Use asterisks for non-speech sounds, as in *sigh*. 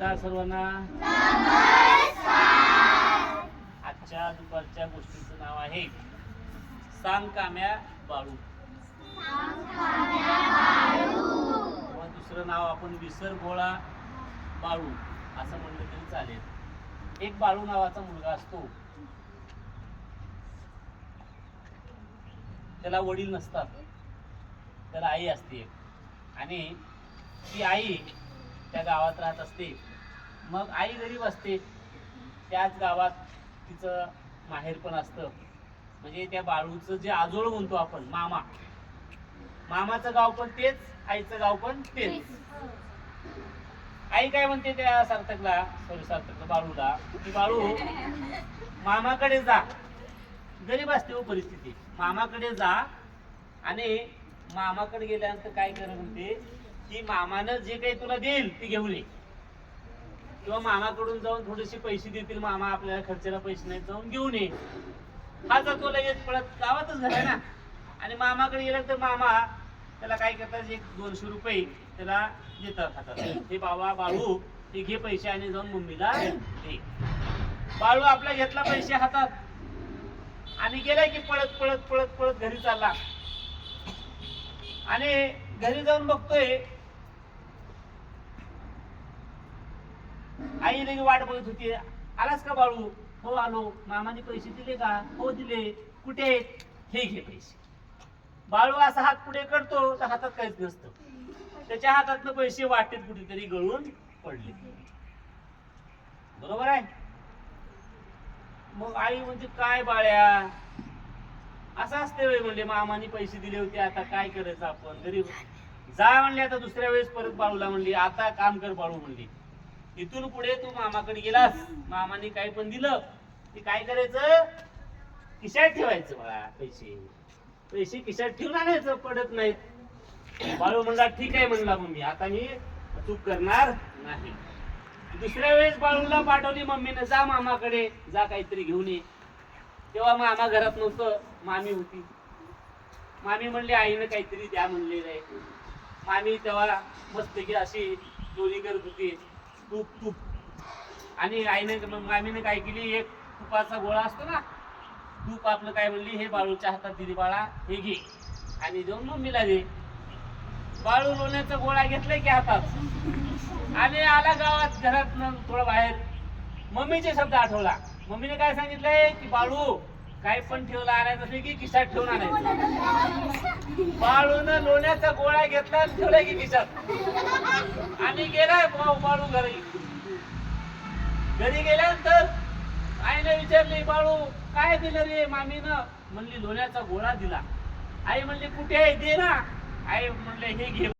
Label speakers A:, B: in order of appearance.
A: नमस्कार सर्वांना. आजच्या दुपारच्या गोष्टीचं नाव आहे सांग काम्या बाळू. किंवा दुसरं नाव आपण विसर गोळा बाळू असं म्हणलं तरी चालेल. एक बाळू नावाचा मुलगा असतो. त्याला वडील नसतात. त्याला आई असते. एक. आणि ती आई त्या गावात राहत असते. मग आई गरीब असते. त्याच गावात तिचं माहेर पण असतं. म्हणजे त्या बाळूचं जे आजोळ म्हणतो आपण मामा. मामाचं गाव पण तेच आईचं गाव पण तेच. आई काय म्हणते त्या सार्थकला सॉरी सार्थकला बाळूला? की बाळू *laughs* मामाकडे जा. गरीब असते हो परिस्थिती. मामाकडे जा. आणि मामाकडे गेल्यानंतर काय कर म्हणते? की मामानं जे काही तुला देईल ते घेऊन ये. किंवा मामाकडून जाऊन थोडेसे पैसे देतील मामा आपल्याला खर्चाला पैसे नाही जाऊन घेऊन ये. हा जातो लगेच पळत गावातच झाला ना. आणि मामाकडे गेला तर मामा त्याला काय करतात एक दोनशे रुपये त्याला देतात हातात. हे बाबा बाळू ते घे पैसे आणि जाऊन मम्मीला दे. बाळू आपला घेतला पैसे हातात. आणि गेलाय की पळत पळत पळत पळत घरी चालला. आणि घरी जाऊन बघतोय आई लगे वाट बघत होती. आलास का बाळू? हो आलो. मामाने पैसे दिले का? हो दिले. कुठे हे घे पैसे. बाळू असा हात पुढे करतो तर हातात काहीच नसतं. त्याच्या हातातनं पैसे वाटेत कुठेतरी गळून पडले. बरोबर आहे? मग आई म्हणजे काय बाळ्या? असं असते होय म्हणले मामाने पैसे दिले होते आता काय करायचं आपण? गरीब. जा म्हणले आता दुसऱ्या वेळेस परत बाळूला म्हणली आता काम कर बाळू म्हणली. तिथून पुढे तू मामाकडे गेलास. मामाने काही पण दिलं ते काय करायचं? खिशात ठेवायचं बाळा पैसे. पैसे खिशात ठेवून आणायचं पडत नाहीत. बाळू म्हणला ठीक आहे म्हणला मम्मी. आता मी चूक करणार नाही. दुसऱ्या वेळेस बाळूला पाठवली मम्मीने जा मामाकडे जा काहीतरी घेऊन ये. तेव्हा मामा घरात नव्हतं मामी होती. मामी म्हणली आईनं काहीतरी द्या म्हणलेलं आहे. मामी तेव्हा मस्त की अशी चोरी करत होती. तूप तूप. आणि आईने मग मामीने काय केली एक तुपाचा गोळा असतो ना तूप आपलं काय म्हणली हे बाळूच्या हातात दिली बाळा हे घे. आणि देऊन मम्मीला दे. बाळू लोण्याचा गोळा घेतलाय की हातात? आणि आला गावात घरात थोडं बाहेर. मम्मीचे शब्द आठवला. मम्मीने काय सांगितलंय की बाळू काय पण ठेवला आणायचं की खिशात ठेवून आणायचं. बाळून लोण्याचा गोळा घेतला आणि की खिशात. आणि गेलाय बा- बाळू घरी. घरी गेल्यानंतर आईने विचारली बाळू काय दिलं रे मामीनं? म्हणली लोण्याचा गोळा दिला. आई म्हणली कुठे आहे? दे ना. आई म्हणले हे घे.